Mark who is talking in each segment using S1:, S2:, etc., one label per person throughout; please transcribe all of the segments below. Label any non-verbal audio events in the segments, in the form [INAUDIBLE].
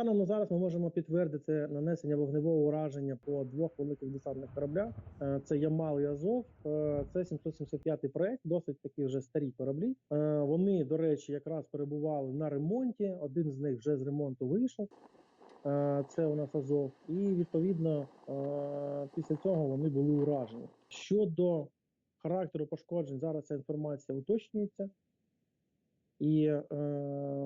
S1: Станом на зараз ми можемо підтвердити нанесення вогневого ураження по двох великих десантних кораблях. Е, Це Ямал і Азов. Е, Це 775-й проект, досить такі вже старі кораблі. Е, Вони, до речі, якраз перебували на ремонті. Один з них вже з ремонту вийшов. Це у нас Азов. І відповідно після цього вони були уражені. Щодо характеру пошкоджень, зараз ця інформація уточнюється. І е,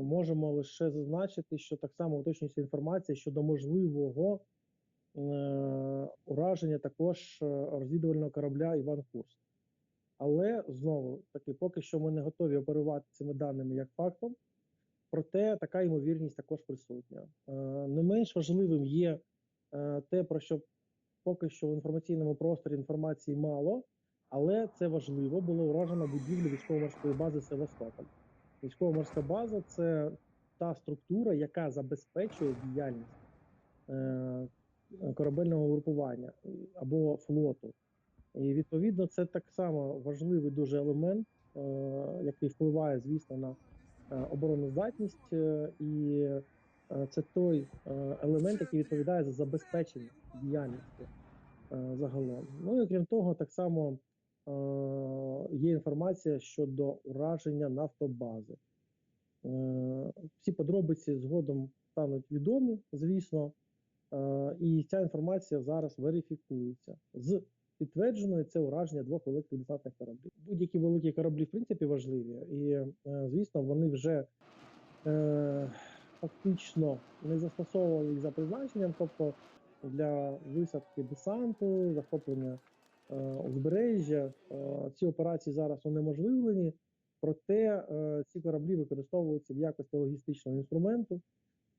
S1: можемо лише зазначити, що так само уточнюється інформація щодо можливого е, ураження також е, розвідувального корабля Іван Курс. Але знову таки, поки що ми не готові оперувати цими даними як фактом, проте така ймовірність також присутня. Е, не менш важливим є е, те, про що поки що в інформаційному просторі інформації мало, але це важливо було уражена будівля військово-морської бази Севастополь. Військово-морська база це та структура, яка забезпечує діяльність е, корабельного групування або флоту. І відповідно це так само важливий дуже елемент, е, який впливає, звісно, на е, обороноздатність, е, і це той елемент, який відповідає за забезпечення діяльності загалом. Ну і крім того, так само є інформація щодо ураження нафтобази. Е, всі подробиці згодом стануть відомі, звісно, е, і ця інформація зараз верифікується. З підтвердженою це ураження двох великих десантних кораблів. Будь-які великі кораблі, в принципі, важливі, і, е, звісно, вони вже е, фактично не застосовували їх за призначенням, тобто для висадки десанту, захоплення е, узбережжя. Е, ці операції зараз унеможливлені, проте е, ці кораблі використовуються в якості логістичного інструменту.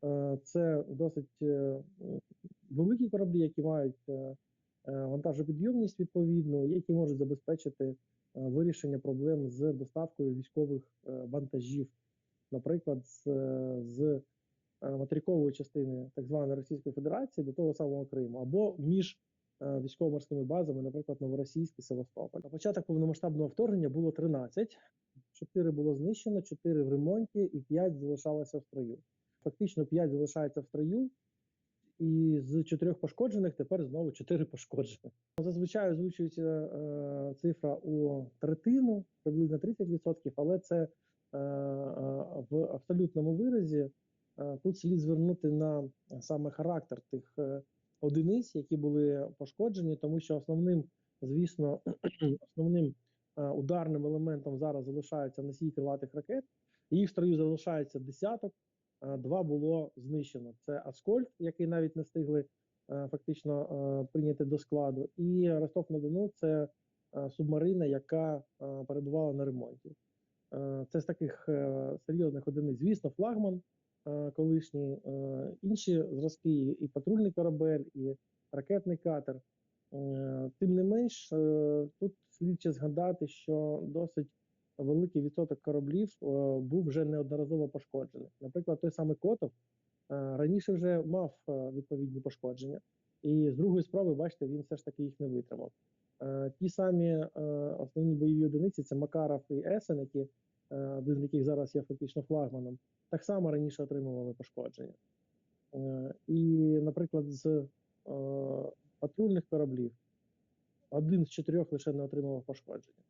S1: Е, це досить е, великі кораблі, які мають е, е, вантажопідйомність відповідну, які можуть забезпечити е, вирішення проблем з доставкою військових е, вантажів, наприклад, з, е, з е, материкової частини так званої Російської Федерації до того самого Криму, або між е, військово-морськими базами, наприклад, Новоросійськ і Севастополь. На початок повномасштабного вторгнення було 13, 4 було знищено, 4 в ремонті і 5 залишалося в строю. Фактично 5 залишається в строю, і з чотирьох пошкоджених тепер знову 4 пошкоджених. Зазвичай озвучується е, цифра у третину, приблизно 30%, але це е, е, в абсолютному виразі. Е, Тут слід звернути на саме характер тих е, одиниць, які були пошкоджені, тому що основним, звісно, [CLEARS THROAT] основним е, ударним елементом зараз залишаються носії крилатих ракет. Їх строю залишається десяток. е, Два було знищено. Це Аскольд, який навіть не встигли е, фактично прийняти до складу, і Ростов на Дону це субмарина, яка перебувала на ремонті. Це з таких серйозних одиниць. Звісно, флагман е, колишній, е, інші зразки, і патрульний корабель, і ракетний катер. Е, Тим не менш, тут слід ще згадати, що досить великий відсоток кораблів був вже неодноразово пошкоджений. Наприклад, той самий Котов раніше вже мав відповідні пошкодження, і з другої спроби, бачите, він все ж таки їх не витримав. Ті самі основні бойові одиниці це Макаров і Есен, які один з яких зараз є фактично флагманом, так само раніше отримували пошкодження. Е, І, наприклад, з е, патрульних кораблів один з чотирьох лише не отримував пошкодження.